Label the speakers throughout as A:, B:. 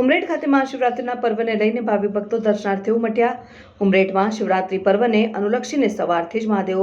A: ઉમરેઠ ખાતે મહાશિવરાત્રિના પર્વને લઈને ભાવિ ભક્તો દર્શનાર્થે ઉમટ્યા. ઉમરેઠમાં શિવરાત્રિ પર્વને અનુલક્ષીને સવારથી જ મહાદેવ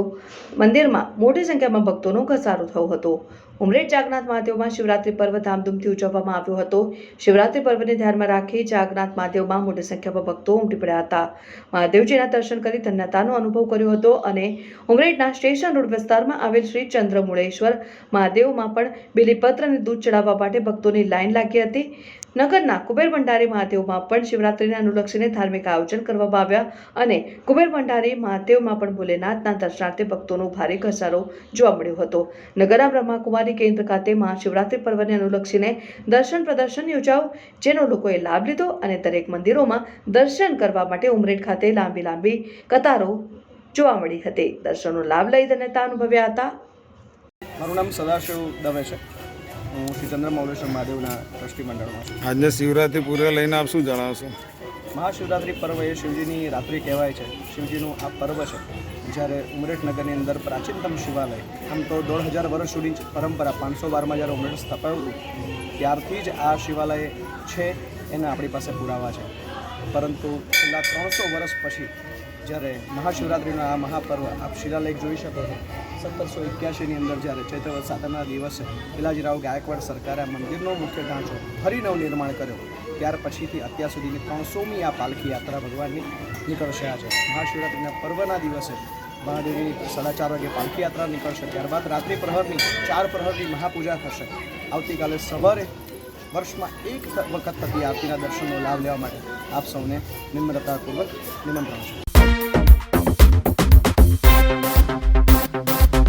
A: મંદિરમાં મોટી સંખ્યામાં ભક્તોનો ઘસારો થયો હતો. ઉમરેઠ જાગનાથ મહાદેવમાં શિવરાત્રિ પર્વ ધામધૂમથી ઉજવવામાં આવ્યો હતો. શિવરાત્રિ પર્વને ધ્યાનમાં રાખી જાગનાથ મહાદેવમાં મોટી સંખ્યામાં ભક્તો ઉમટી પડ્યા હતા. મહાદેવજીના દર્શન કરી ધન્યતાનો અનુભવ કર્યો હતો અને ઉમરેઠના સ્ટેશન રોડ વિસ્તારમાં આવેલ શ્રી ચંદ્રમુળેશ્વર મહાદેવમાં પણ બિલીપત્ર અને દૂધ ચડાવવા માટે ભક્તોની લાઈન લાગી હતી. નગરના કુબેર ભંડારી મહાદેવમાં પણ શિવરાત્રિને અનુલક્ષીને ધાર્મિક આયોજન કરવામાં આવ્યા અને કુબેર ભંડારી મહાદેવમાં પણ ભોલેનાથના દર્શનાર્થે ભક્તોનો ભારે ઘસારો જોવા મળ્યો હતો. નગરના બ્રહ્માકુમારી કેન્દ્ર ખાતે મહાશિવરાત્રિ પર્વને અનુલક્ષીને દર્શન પ્રદર્શન યોજાયું, જેનો લોકોએ લાભ લીધો અને દરેક મંદિરોમાં દર્શન કરવા માટે ઉમરેઠ ખાતે લાંબી લાંબી કતારો જોવા મળી હતી. દર્શનનો લાભ લઈ ધન્યતા અનુભવ્યા હતા.
B: મારું નામ સદાશિવ દવે છે. હું શ્રી મૌલેશ્વર મહાદેવના ટ્રસ્ટી મંડળમાં છું.
C: આજને શિવરાત્રિ પૂર્વે લઈને આપ શું જણાવશો?
B: મહાશિવરાત્રિ પર્વ એ શિવજીની રાત્રિ કહેવાય છે. શિવજીનું આ પર્વ છે. જ્યારે ઉમરેઠ નગરની અંદર પ્રાચીનતમ શિવાલય આમ તો દોઢ હજાર વર્ષ સુધી જ પરંપરા પાંચસો બારમાં જ્યારે ઉમરેઠ સ્થપાયું હતું ત્યારથી જ આ શિવાલય છે એના આપણી પાસે પુરાવા છે. પરંતુ છેલ્લા ત્રણસો વર્ષ પછી જ્યારે મહાશિવરાત્રિનો આ મહાપર્વ આપ શિલાલેખ જોઈ શકો છો. સત્તરસો એક્યાસીની અંદર જ્યારે ચૈત્ર સાતમના દિવસે પિલાજીરાવ ગાયકવાડ સરકારે આ મંદિરનો મુખ્ય ઢાંચો ફરી નવનિર્માણ કર્યો. ત્યાર પછીથી અત્યાર સુધીની ત્રણસોમી આ પાલખી યાત્રા ભગવાનની નીકળશે આજે. મહાશિવરાત્રિના પર્વના દિવસે મહાદેવની સાડા ચાર વાગે પાલખી યાત્રા નીકળશે. ત્યારબાદ રાત્રિ પ્રહરની, ચાર પ્રહરની મહાપૂજા થશે. આવતીકાલે સવારે વર્ષમાં એક વખત થતી આરતીના દર્શનનો લાભ લેવા માટે આપ સૌને નિમ્રતાપૂર્વક નિમંત્રણ છે.